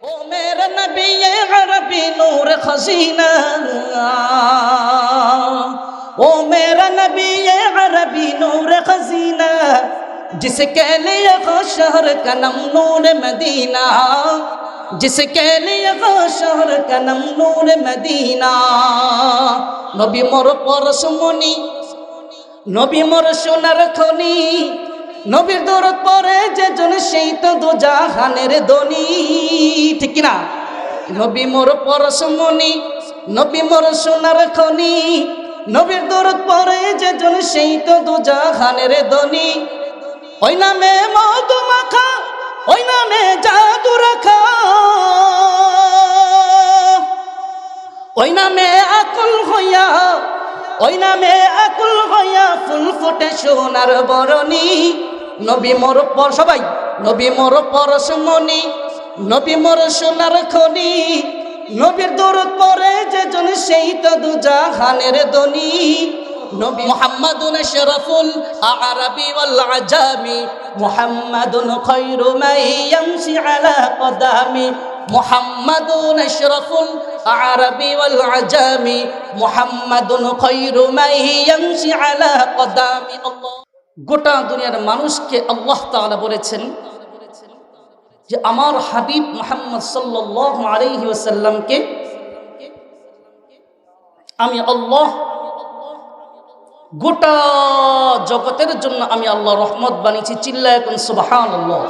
ओ मेरा नबी ये अरबी नूर खजीना ओ मेरा नबी ये अरबी नूर खजीना जिसके लिए गो शहर का नम नूर मदीना जिसके लिए गो शहर का नम नूर मदीना নবী মোর পরশমণি নবী মোর সোনার খনি নবীর দৌড় পরে যে জন সেই তো দু জাহানের দনি ঠিক না নবী মোর পরশমণি নবী মোর সোনার খনি। নবীর দৌড় পরে যে জন সেই তো দু জাহানের দনি ওই নামে মধু মাখা ওই নামে জাদু রাখা। ওই নামে আকুল হইয়া ওই নামে আকুল হইয়া ফুল ফুটে সোনার বরণী। নবী মোর পর, সবাই, নবী মোর পরশমণি নবী মোর সোনার খনি, নবীর দৌড় পরে যে জন সেই তো দু জাহানের দনি নবী মুহাম্মাদুন শরফুল আরবি ওয়াল আজামি, মুহাম্মাদুন খায়রু মান আলা কদামি। মুহাম্মাদুন আশরাফুল আরবি ওয়াল আজামি, মুহাম্মাদুন খায়রু মান আলা কদামি। আল্লাহ গোটা দুনিয়ার মানুষকে আল্লাহ তাআলা বলেছেন যে আমার হাবিব মুহাম্মদ সাল্লাল্লাহু আলাইহি ওয়াসাল্লামকে আমি আল্লাহ গোটা জগতের জন্য আমি আল্লাহ রহমত বানিয়েছি। চিল্লা এখন সুবাহান আল্লাহ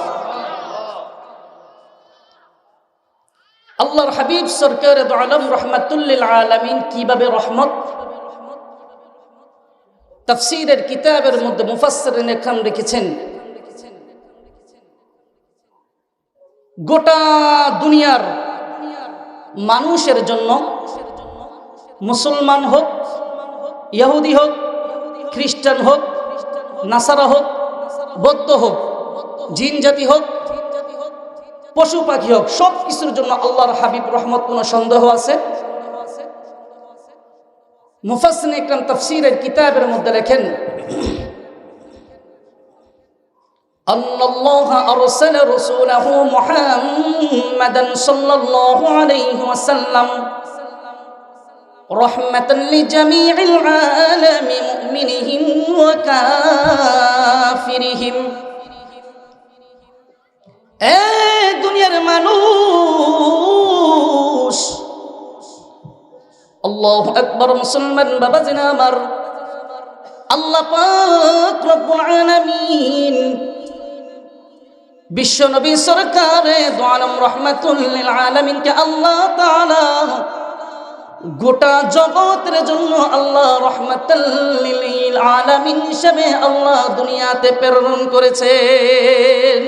আল্লাহর হাবিব সরকার আলম আলমিন কীভাবে রহমত তফসিরের কিতাবের মধ্যে মুফাসরিন খান রেখেছেন। গোটা দুনিয়ার মানুষের জন্য মুসলমান হোক, ইহুদি হোক, খ্রিস্টান হোক, নাসারা হোক, বৌদ্ধ হোক, জিন জাতি হোক, পশু পাখি হোক সব কিছুর জন্য আল্লাহর হাবিব রহমত কোনো সন্দেহ আছে? মুফাসিন ইকরাম তফসিরের কিতাবের মধ্যে লেখেন أن الله أرسل رسوله محمدا صلى الله عليه وسلم رحمة لجميع العالم مؤمنهم وكافرهم এ দুনিয়ার মানুষ আল্লাহ একবার মুসলমান বাবা জিনা আমার। আল্লাহ পাক রব্বুল আলামিন বিশ্ব নবী সরকারে দোয়ালম রহমাতুল্লিল আলামিনকে আল্লাহ তাআলা গোটা জগতের জন্য আল্লাহ রহমাতুল্লিল আলামিন হিসেবে আল্লাহ দুনিয়াতে প্রেরণ করেছেন।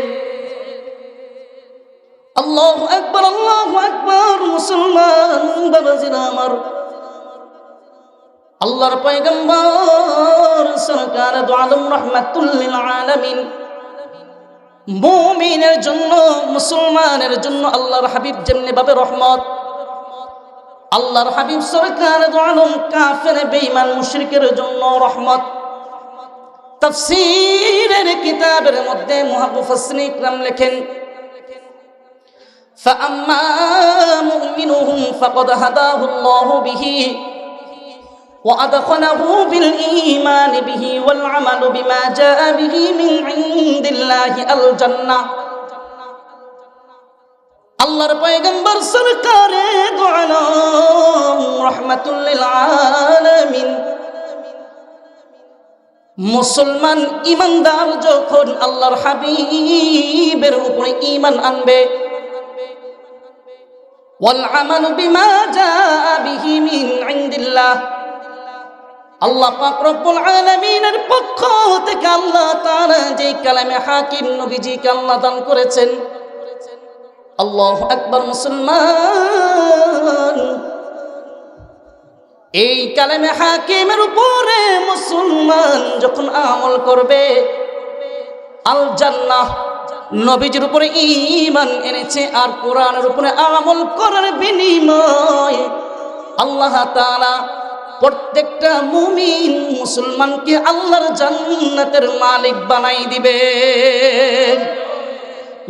আল্লাহ একবার আল্লাহ একবার মুসলমান বাবাজিরা আমার। আল্লাহর পয়গম্বর সরকার আলম রহমাতুল্লিল আলামিন মুমিনের জন্য মুসলমানের জন্য আল্লাহর হাবিব যেমনি ভাবে রহমত আল্লাহর হাবিব সরকার আলম কাফের বেঈমান মুশরিকের জন্য রহমত তাফসীরের কিতাবের মধ্যে মুহাফিজ ইকরাম লেখেন فأما مؤمنهم فقد هداه الله به وأدخله بالإيمان به والعمل بما جاء به من عند الله الجنة আল্লাহর পয়গম্বর সরকারে দোয়ালম রহমাতুল্লিল আলামিন মুসলমান ইমানদার যখন আল্লাহর হাবিবের উপরে ঈমান আনবে والعمل بما جاء به من عند الله আল্লাহ পাক রব্বুল আলামিনের পক্ষ থেকে আল্লাহ তাআলা যে কালামে হাকিম নবীজিকে আল্লাহ দান করেছেন, আল্লাহ আকবার মুসলমান, এই কালামে হাকিমের উপরে মুসলমান যখন আমল করবে আল জান্নাহ নবীজির উপরে ঈমান এনেছে আর কোরআনের উপরে আমল করার বিনিময় আল্লাহ তাআলা প্রত্যেকটা মুমিন মুসলমানকে আল্লাহর জান্নাতের মালিক বানাই দিবে।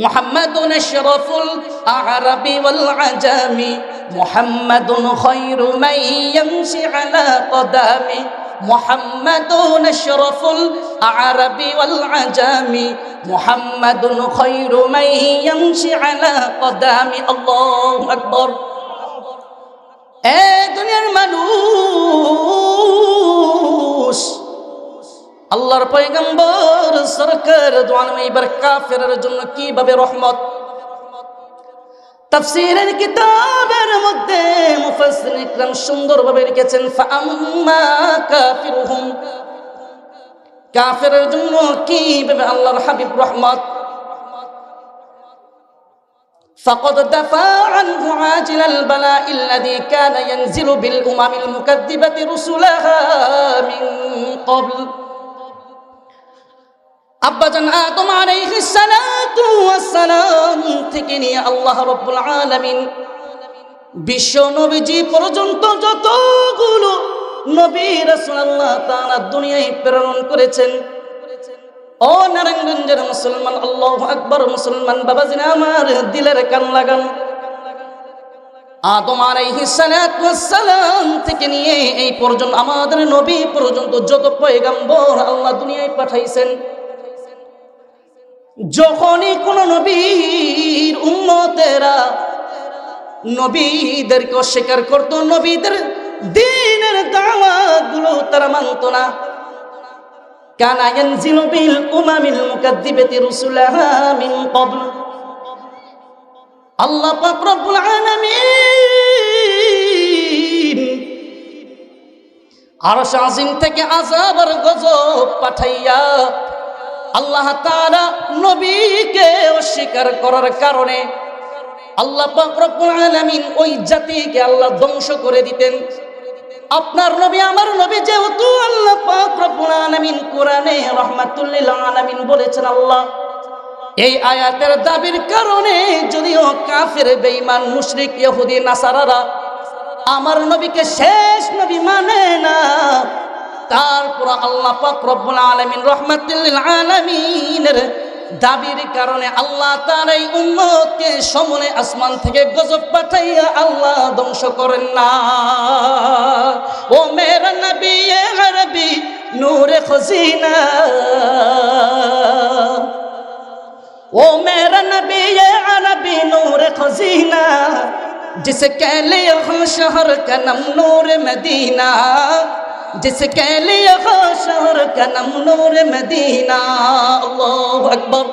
মোহাম্মদুন শরফুল আরবি ওয়াল আজামি, মোহাম্মদুন খৈরু মাইয়ামশি আলা কদামি, মোহাম্মদুন শরফুল আরবি ওয়াল আজামি, মোহাম্মদুন খৈরু মাইয়ামশি আলা কদামি। আল্লাহু আকবার। এ দুনিয়ার মানুষ, আল্লাহর পয়গম্বর, সরকার এবার কাফেরের জন্য কীভাবে রহমত? তাফসীরের কিতাবের মধ্যে মুফাসসির ইকরাম সুন্দরভাবে লিখেছেন, ফাআম্মা কাফিরুহুম। কাফেরের জন্য কীভাবে আল্লাহর হাবিব রহমত? فقد دفع عنه عاجل البلاء الذي كان ينزل بالأمم المكذبة رسلها من قبل আব্বাজান আদম আলাইহিস সালাতু ওয়াসসালাম থেকে নিয়ে আল্লাহ রাব্বুল আলামিন বিশ্ব নবীজি পর্যন্ত যতগুলো নবী রাসূলুল্লাহ তাআলা দুনিয়ায় প্রেরণ করেছেন ও নারায়ণগঞ্জের মুসলমান, আল্লাহ আকবর মুসলমান বাবাজিনা আমার দিলের কান লাগান। আদম আলাইহিস সালাতু ওয়াসসালাম থেকে নিয়ে এই পর্যন্ত, আমাদের নবী পর্যন্ত যত পয়গাম্বর আল্লাহ দুনিয়ায় পাঠাইছেন, যখনই কোন নবীর উম্মতেরা নবীদেরকে অস্বীকার করত, নবীদের দিনের দাওয়াতগুলো তারা মানত না। কানা ইয়ানজিলু বিল উমামিল মুকাদ্দিবাতি রুসুলাহা মিন ক্বাবল। আল্লাহ পাক রব্বুল আলামিন আরশ আজিম থেকে আযাব আর গজব পাঠাইয়া আল্লাহ তাআলা নবীকে অস্বীকার করার কারণে আল্লাহ পাক রব্বুল আলামিন ওই জাতিকে আল্লাহ ধ্বংস করে দিতেন। আপনার নবী, আমার নবী যেহেতু আল্লাহ পাক রব্বুল আলামিন কোরআনে রাহমাতুল লিল আলামিন বলেছেন আল্লাহ। এই আয়াতের দাবির কারণে যদিও কাফের, বেঈমান, মুশরিক, ইহুদি, নাসারারা আমার নবীকে শেষ নবী মানে না, তারপর আল্লাহ পাক রব্বুল আলামিন রহমাতুল আলামিনের দাবির কারণে আল্লাহ তার এই উম্মতকে সমনে আসমান থেকে গজব পাঠাইয়া আল্লাহ ধ্বংস করেন না ও মেরা নবী এ আরবি নূরে খজিনা ओ मेरा नबी ये अरबी नूर खजीना जिसके लिए हो शहर का नम नूर मदीना जिसके लिए हो शहर का नम नूर मदीना अल्लाह अकबर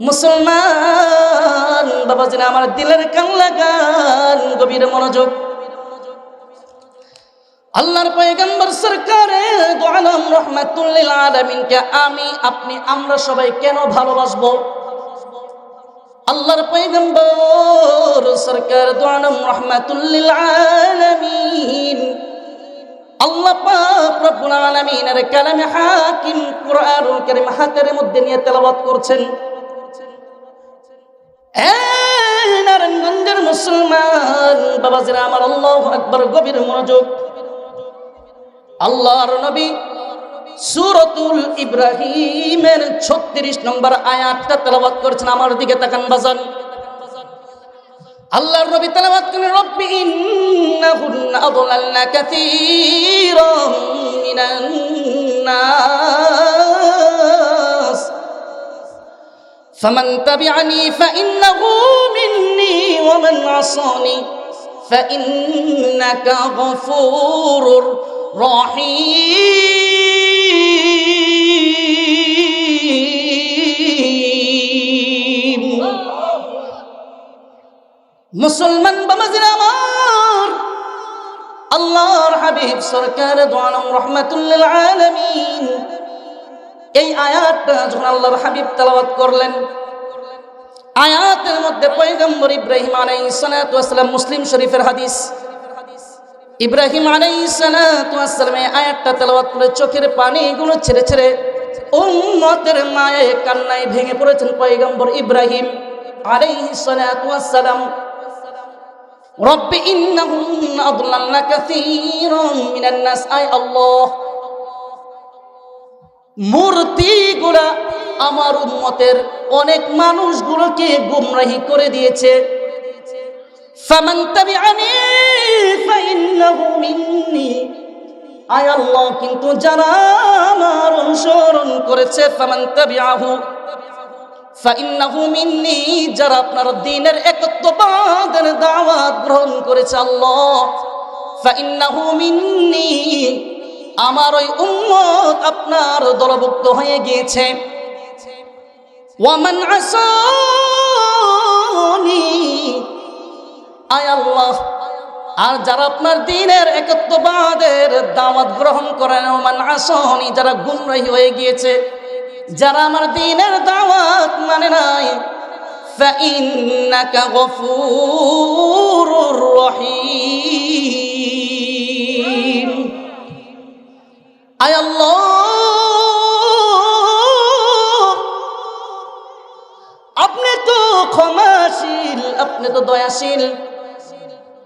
মুসলমান বাবাজিরা আমার দিলের কান লাগান গভীর মনোযোগ আল্লাহর পয়গম্বর সরকারে দোয়ালাম রহমাতুল্লিল আলামিনকে আমি আপনি আমরা সবাই কেন ভালোবাসবো আল্লাহর পয়গম্বর সরকার দোয়ালাম রহমাতুল্লিল আলামিন আল্লাহ হাকিম মধ্যে নিয়ে তেলাওয়াত করছেন। মুসলমান, বাবাজিরা আমার গভীর মনোযোগ। ইব্রাহিমের ছত্রিশ নম্বর আয়াতটা তেলাবাত করছেন। আমার দিকে তাকান বাজান। الله ربي تلوات ربي إنهن أضللن كثيرا من الناس فمن تبعني فإنه مني ومن عصاني فإنك غفور رحيم মুসলমান বামাজির আমার। আল্লাহর হাবিব সরকার দোয়ানম রহমাতুল্লিল আলামিন। এই আয়াতটা যখন আল্লাহর হাবিব তেলাওয়াত করলেন, আয়াতের মধ্যে পয়গম্বর ইব্রাহিম ওয়াসসালাম মুসলিম শরীফের হাদিস। ইব্রাহিম আলাইসালাম আয়াতটা তেলাওয়াত করে চোখের পানিগুলো ছেড়ে ছেড়ে উম্মতের মায়ে কান্নায় ভেঙে পড়েছেন পয়গম্বর ইব্রাহিম আলাইসালাম রব্বি ইন্নাহুম আদলালনা কাসীরাম মিনান নাস। আই আমার অনেক মানুষগুলোকে গুমরাহি করে দিয়েছে। আল্লাহ, কিন্তু যারা আমার অনুসরণ করেছে, ফামান তাবিআহু, ফাইন্নাহু মিন্নি, যারা আপনার দ্বীনের একত্ববাদের দাওয়াত গ্রহণ করেছে আল্লাহ। মিন্নি, আমার ওই উম্মত আপনার দলভুক্ত হয়ে গিয়েছে। ওয়ামান আসানি, আয় আল্লাহ, আর যারা আপনার দিনের একত্ববাদের দাওয়াত গ্রহণ করেন ওমান আসনি, যারা গুমরাহি হয়ে গিয়েছে, যারা আমার দিনের দাওয়াত মানে নাই فإنك غفور رحيم আয় আল্লাহ আপনি তো ক্ষমাশীল আপনি তো দয়াশীল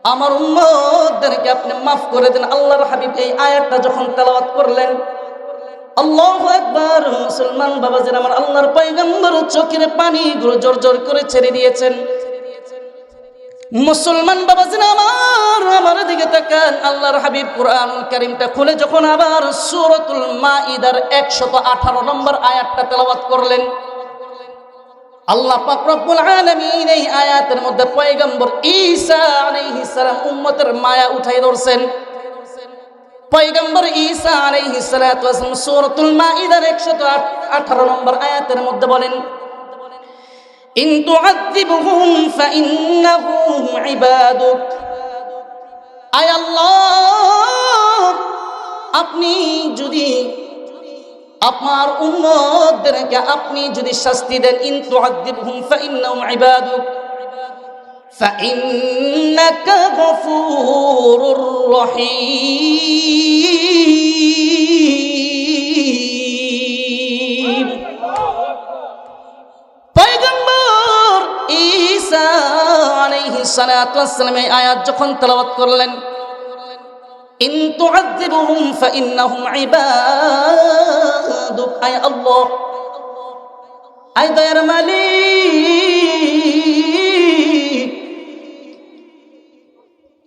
আমার উম্মতদেরকে আপনি মাফ করে দেন আল্লাহর হাবিব এই আয়াতটা যখন তেলাওয়াত করলেন আল্লাহ একবার মুসলমান বাবাজির আমার আল্লাহর পয়গম্বর চোখের পানিগুলো জোর জোর করে ছেড়ে দিয়েছেন। মুসলমান বাবাজির আমার আমার দিকে তাকান, আল্লাহর হাবিব কোরআন কারিমটা খুলে যখন আবার সূরাতুল মাইদার 118 নম্বর আয়াতটা তেলাওয়াত করলেন। আল্লাহ পাক রব্বুল আলামিন এই আয়াতের মধ্যে পয়গম্বর ঈসা আলাইহিস সালাম উম্মতের মায়া উঠাই ধরছেন। পয়গম্বর ঈসা আলাইহিস সালাতু ওয়াসালাম সূরাতুল মাইদার 118 নম্বর আয়াতের মধ্যে বলেন, ইন তুআযিবহুম ফাইন্নাহুম ইবাদুক। আয় আল্লাহ, আপনি যদি আপনার উম্মতদেরকে আপনি যদি শাস্তি দেন, ইন তুআযিবহুম ফাইন্নাহুম ইবাদুক। فإنك غفور رحيم পয়গম্বর ঈসা আলাইহিস সালাতু ওয়াসসালাম এই আয়াত যখন তেলাওয়াত করলেন ইন তুআযিবহুম ফাইন্নাহুম ইবাদুক আয় আল্লাহ আয় দয়ার মালিক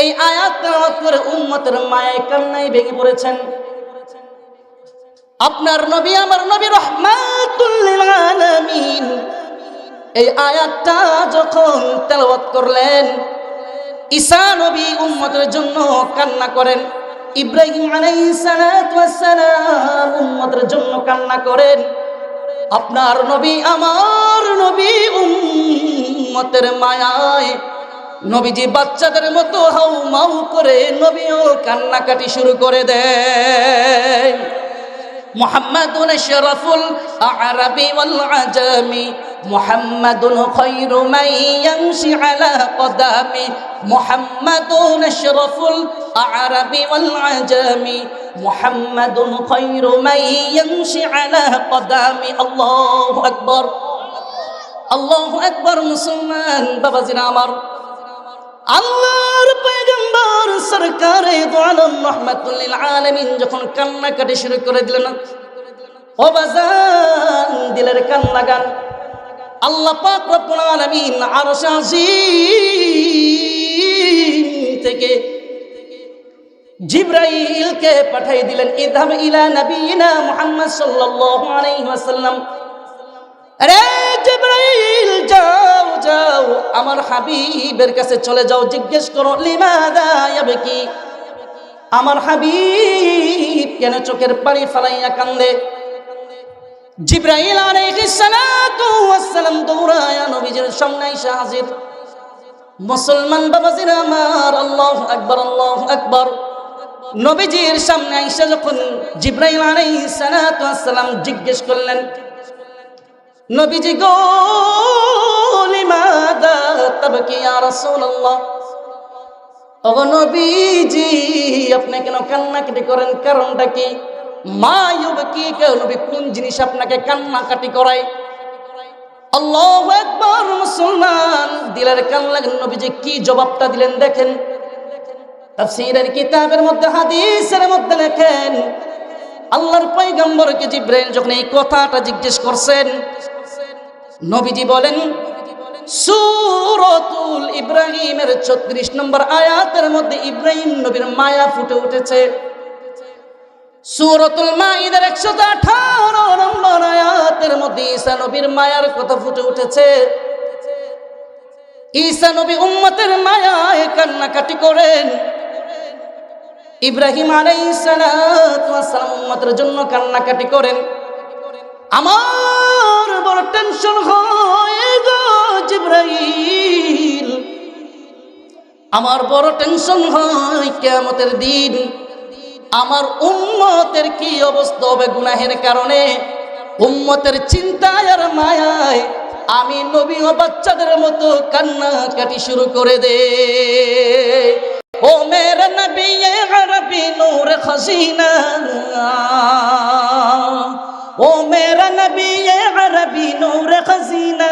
এই আয়াত তেলাওয়াত করে উম্মতের মায়ায় কান্নায় ভেঙে পড়েছেন। আপনার নবী, আমার নবী আলামিন এই আয়াতটা যখন তেলাওয়াত করলেন, ঈসা নবী উম্মতের জন্য কান্না করেন, ইব্রাহিম উম্মতের জন্য কান্না করেন। আপনার নবী, আমার নবী উম্মতের মায়ায় নবীজি বাচ্চাদের মতো হাউ মাউ করে নবীও কান্নাকাটি শুরু করে দেয়। মোহাম্মদুন শরফুল আরবি ওয়াল আজামি, মোহাম্মদুন খৈরু মাই আলা কদামি, মোহাম্মদুন শরফুল আরবি ওয়াল আজামি, মোহাম্মদুন খৈরু মাই আলা কদামি। আল্লাহু আকবার আল্লাহু আকবার মুসলমান বাবাজিরা আমার আল্লাহর পয়গম্বর সরকারে দোয়ালম রহমাতুল্লিল আলামিন যখন কান্নাকাটি শুরু করে দিলেন, ও বাজান, দিলের কান্না গান আল্লাহ পাক রব্বুল আলামিন আরশ আজিম থেকে জিব্রাইলকে পাঠাই দিলেন। ইদহাব ইলা নবীনা মুহাম্মদ সাল্লাল্লাহু আলাইহি ওয়াসাল্লাম। আরে জিব্রাইল, যাও যাও, আমার হাবিবের কাছে চলে যাও, জিজ্ঞেস করো, লিমাদা ইয়াবকি আমার হাবিব কেন চোখের পানি ফালাইয়া কান্দে? জিব্রাইল আলাইহিস সালাতু ওয়াসসালাম দৌড়ায়া নবীজির সামনে এসে হাজির। মুসলমান বাবাজিরা আমার, আল্লাহু আকবার আল্লাহু আকবার। নবীজির সামনে আইসা যখন জিব্রাইল আলাইহিস সালাতু ওয়াসসালাম জিজ্ঞেস করলেন নবীজি গো নবীজি, আপনি কেন কান্নাকাটি করেন? কি? কোন জিনিস আপনাকে কান্নাকাটি করায়? দিলের নবীজি কি জবাবটা দিলেন দেখেন? কিতাবের মধ্যে, হাদিসের মধ্যে লেখেন, আল্লাহর পয়গম্বরকে জিব্রাইল যখন এই কথাটা জিজ্ঞেস করছেন নবীজি বলেন, সুরতুল ইব্রাহিমের ছত্রিশ নম্বর আয়াতের মধ্যে ইব্রাহিম নবীর মায়া ফুটে উঠেছে। সুরতুল মাইদের একশো আঠারো নম্বর আয়াতের মধ্যে ঈসা নবীর মায়ার কথা ফুটে উঠেছে। ঈসা নবী উম্মতের মায়ায় কান্নাকাটি করেন। ইব্রাহিম আলাইসালাম উম্মতের জন্য কান্নাকাটি করেন। আমার বড় টেনশন হয় গো আমার বড় টেনশন হয় কেমতের দিন। আমার উম্মতের কি অবস্থা হবে গুনাহের কারণে? উম্মতের চিন্তায় আর মায়ায় আমি নবী ও বাচ্চাদের মতো কান্না কাটি শুরু করে দে। ও নবী নূর খসিনা ओ मेरा नबी ये अरबी नूर खजीना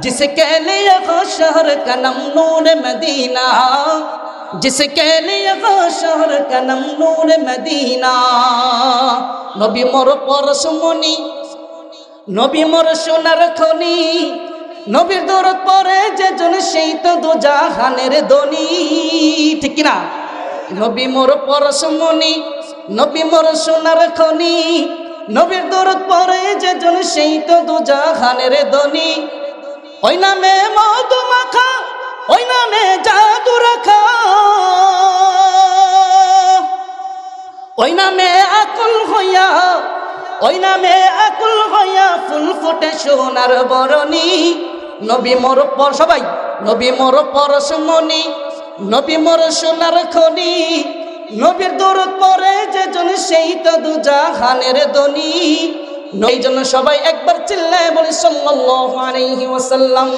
जिसके लिए हो शहर का नम नूर मदीना जिसके लिए हो शहर का नम नूर मदीना নবী মোর পরশমণি নবী মোর সোনার খনি নবীর দৌড় পরে যে জন সেই তো দু জাহানের দনি ঠিক কিনা নবী মোর পরশমণি নবী মোর সোনার খনি নবীর দরদ পরে যে জন সেই তো দু জাহানের দনি ওই নামে মধু মাখা, ওই নামে জাদু রাখা। ওই নামে আকুল হইয়া, ওই নামে আকুল হইয়া ফুল ফুটে সোনার বরণী। নবী মোর পর, সবাই, নবী মোর পরশমণি নবী মোর সোনার খনি। নবীর দরদ পরে যে জন সেই তো দু জাহানের দনি এই জন্য সবাই একবার চিল্লায় বলি, সাল্লাল্লাহু আলাইহি ওয়াসাল্লাম।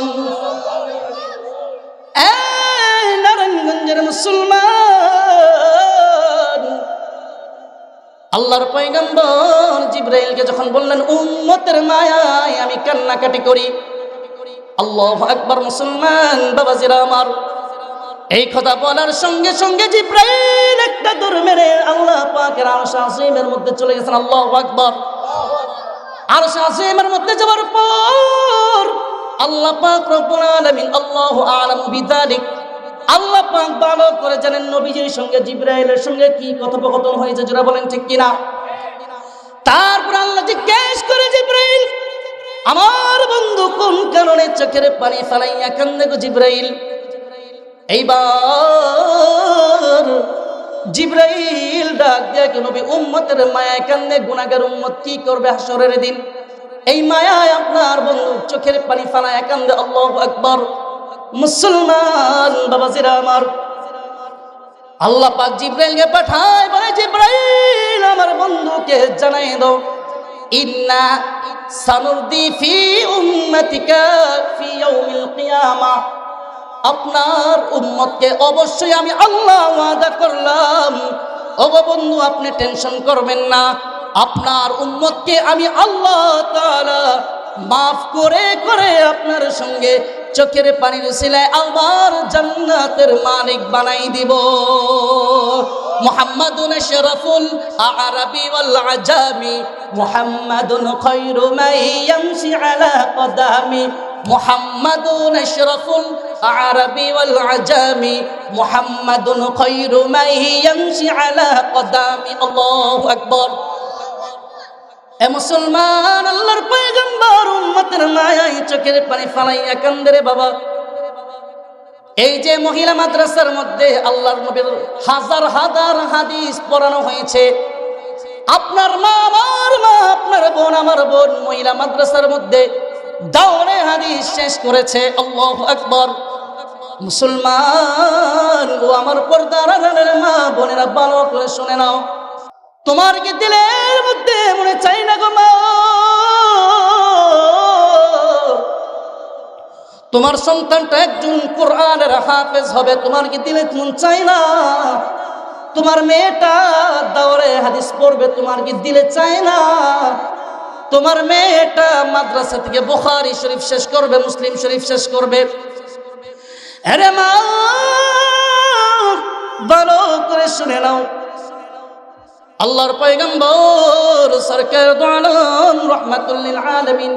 নারায়ণগঞ্জের মুসলমান। আল্লাহর পয়গম্বর জিব্রাইলকে যখন বললেন, উম্মতের মায়ায় আমি কান্নাকাটি করি। আল্লাহ আকবার, মুসলমান বাবাজিরা আমার এই কথা বলার সঙ্গে সঙ্গে জিব্রাইল একটা দূর মেরে আল্লাহ পাকের আরশ আসিমের মধ্যে চলে গেছেন। আল্লাহ আকবার। আরশ আসিমের মধ্যে যাওয়ার পর আল্লাহ পাক রব্বুল আলামিন আল্লাহু আলামু বিযালিক আল্লাহ পাক ভালো করে জানেন নবীজির সঙ্গে, জিব্রাইলের সঙ্গে কি কথোপকথন হয়েছে যারা বলেন ঠিক কিনা? তারপর আল্লাহ জিজ্ঞেস করে জিব্রাইল, আমার বন্ধু কোন কারণে চোখের পানি ফালাইয়া কান্দে গো জিব্রাইল? এইবার জিব্রাইল ডাক দিয়ে কি নবী, উম্মতের মায়ায় কান্দে গুনাগার উম্মত কি করবে হাসরের দিন? এই মায়ায় আপনার বন্ধু চোখের পানি ফালায় কান্দে, আল্লাহু আকবার। মুসলমান বাবাজিরা আমার, আল্লাহ পাক জিব্রাইলকে পাঠায়, বলে, জিব্রাইল, আমার বন্ধুকে জানাই দাও। ইন্না সানুরদি ফি উম্মতিকা ফি ইয়াউমিল কিয়ামা। আপনার উম্মতকে অবশ্যই আমি আল্লাহ ওয়াদা করলাম। ওগো বন্ধু, আপনি টেনশন করবেন না। আপনার উম্মতকে আমি আল্লাহ তাআলা মাফ করে করে আপনার সঙ্গে চোখের পানির সিলায় আবার জান্নাতের মালিক বানাই দিব। মুহাম্মাদুন শরফুল আরাবি ওয়াল আজামি, মুহাম্মাদুন মান ইয়ামশি আলা কদামি, মুহাম্মাদুন আশরাফুল আরাবি ওয়াল আজামি মুহাম্মাদুন খায়রু মান ইয়ামশি আলা কদামি, আল্লাহু এ মুসলমান, আল্লাহর পয়গম্বর, উম্মতের মায়ায় চোখের পানি ফালাইয়া কান্দে বাবা। এই যে মহিলা মাদ্রাসার মধ্যে আল্লাহর নবীর হাজার হাজার হাদিস পড়ানো হয়েছে, আপনার মা, আমার মা, আপনার বোন, আমার বোন মহিলা মাদ্রাসার মধ্যে দাওরে হাদিস শেষ করেছে, আল্লাহ আকবর। মুসলমান গো আমার পর্দার মা বোনেরা ভালো করে শুনে নাও। তোমার কি দিলের মধ্যে মনে চাই না গো মা? তোমার সন্তানটা একজন কোরআনের হাফেজ হবে, তোমার কি দিলে মন চাই না? তোমার মেয়েটা দাওরে হাদিস পড়বে, তোমার কি দিলে চায় না? তোমার মেয়েটা মাদ্রাসা থেকে বুখারি শরীফ শেষ করবে, মুসলিম শরীফ শেষ করবে। আরে মা, ভালো করে শুনে নাও। আল্লাহর পয়গম্বর, সরকার রহমাতুল্লিল আলামিন।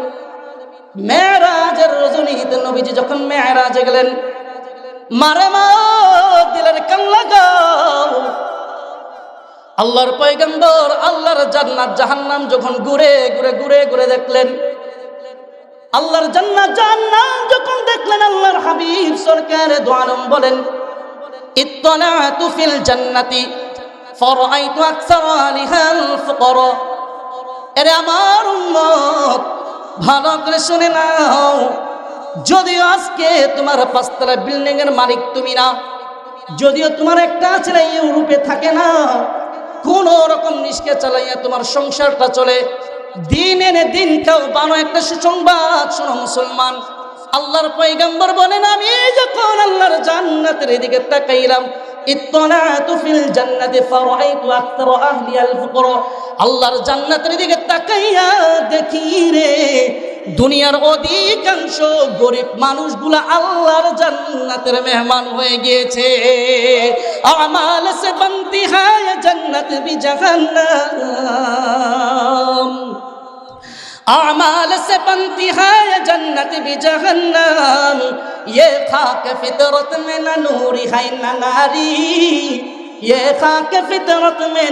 মেয়েরাজের রজনীতে নবীজি যখন মেয়েরাজে গেলেন, মারে মা, দিলের কান লাগাও। আল্লাহর পয়গম্বর, আল্লাহর জান্নাত জাহান্নাম যখন ঘুরে ঘুরে ঘুরে ঘুরে দেখলেন আল্লাহর জান্নাত, জাহান্নাম, যখন দেখলেন আল্লাহর হাবিব সরকার দোয়ালম বলেন, ইত্তলাতু ফিল জান্নাতি, ফরাআইতু আকসার আলিহাল ফুকারা। এরে আমার উম্মত, ভালো করে শুনে নাও। যদিও আজকে তোমার পাঁচতলা বিল্ডিং এর মালিক তুমি না, যদিও তোমার একটা ছেলে ইউরোপে থাকে না, কোন রকম নিষ্কে চালাইয়া তোমার সংসারটা চলে। দিন এনে দিন খাও, বানো একটা সুসংবাদ, শোনো মুসলমান। আল্লাহর পয়গাম্বর বলেন, আমি যখন আল্লাহর জান্নাতের এদিকে তাকাইলাম আল্লাহর জান্নাতের দিকে তাকাইয়া দেখি রে দুনিয়ার অধিকাংশ গরিব মানুষগুলো আল্লাহর জান্নাতের মেহমান হয়ে গিয়েছে। আমাল সে বন্দি হায় জান্নাত বি জাহান্নাম। আমাল সে বন্দি হায় জান্নাত বি জাহান্নাম। ইয়ে খাক ফিতরত মে না নূরি হাই না নারী। ইয়ে খাক ফিতরত মে